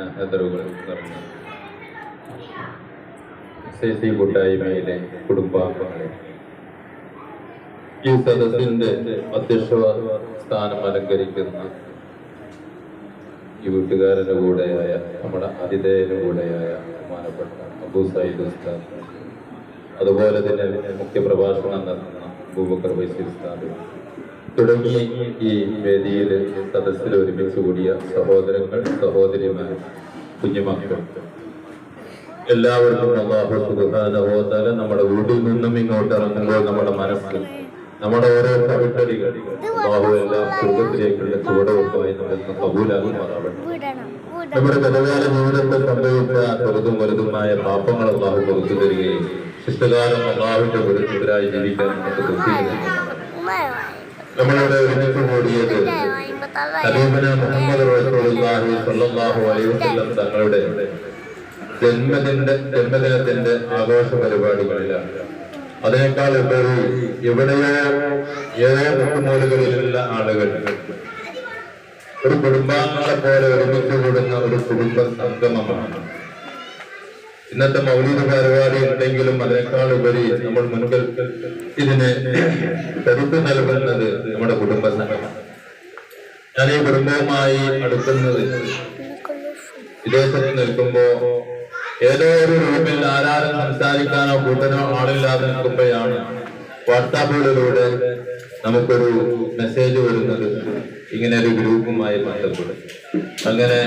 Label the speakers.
Speaker 1: സ്നേഹതറുകൾ നിറഞ്ഞു C C കൂട്ടായ്മയിലെ കുടുംബാംഗങ്ങളെ. ഈ സദസ്സിന്റെ അധ്യക്ഷ സ്ഥാനം അലങ്കരിക്കുന്ന ഈ വീട്ടുകാരുടെ കൂടെയായ നമ്മുടെ അതിഥേയന്റെ കൂടെയായ ബഹുമാനപ്പെട്ട അബൂ സൈദ് ഉസ്താദ്. അതുപോലെ തന്നെ മുഖ്യപ്രഭാഷണം നടത്തുന്ന അബൂബക്കർ വൈസി ഉസ്താദ് തുടങ്ങി ഈ വേദിയിൽ സദസ്സിൽ ഒരുമിച്ച് കൂടിയ സഹോദരങ്ങൾ സഹോദരിമാർ കുഞ്ഞുമക്കൾ. എല്ലാവർക്കും അള്ളാഹു തആല നമ്മുടെ വീട്ടിൽ നിന്നും ഇങ്ങോട്ട് ഇറങ്ങുമ്പോൾ നമ്മുടെ മനസ്സ് നമ്മുടെ ഓരോ കവിട്ടടികൾ അള്ളാഹു എല്ലാം സ്വർഗത്തിലേക്കുള്ള ചുവടുവെപ്പായി നമ്മൾ കബൂലാകുമാറാവട്ടെ നമ്മുടെ ഗതകാല ജീവിതത്തിൽ സംഭവിച്ച ചെറുതും വലുതുമായ പാപ്പങ്ങൾ അള്ളാഹു പുറത്തു തരികയും ശിഷ്ടകാലം അള്ളാഹുവിന്റെ വെറുതെതിരായി ജീവിക്കാൻ നമുക്ക് വസല്ലം തങ്ങളുടെ ജന്മദിന്റെ ജന്മദിനത്തിന്റെ ആഘോഷ പരിപാടികളിലാണ് അതിനേക്കാൾ ഉപരി എവിടെയോ ഏതോ മുട്ടുമൂലുകളിലുള്ള ആളുകൾ ഒരു കുടുംബാംഗങ്ങളെ പോലെ ഒരുമിച്ച് കൂടുന്ന ഒരു കുടുംബ സംഗമമാണ് ഇന്നത്തെ മൗലിക പരിപാടി ഉണ്ടെങ്കിലും അതിനേക്കാൾ ഉപരി നമ്മൾ മുൻപിൽ ഇതിന് കരുത്ത് നൽകുന്നത് നമ്മുടെ കുടുംബ സംഘമാണ് ഞാൻ ഈ കുടുംബവുമായി അടുക്കുന്നത് വിദേശത്ത് നിൽക്കുമ്പോ ഏതോ ഒരു റൂമിൽ ആരാരും സംസാരിക്കാനോ കൂട്ടനോ ആളില്ലാതെ നിൽക്കുമ്പോഴാണ് വാട്സാപ്പുകളിലൂടെ നമുക്കൊരു മെസ്സേജ് വരുന്നത്. ഇങ്ങനെ ഒരു ഗ്രൂപ്പുമായി ബന്ധപ്പെടും അങ്ങനെ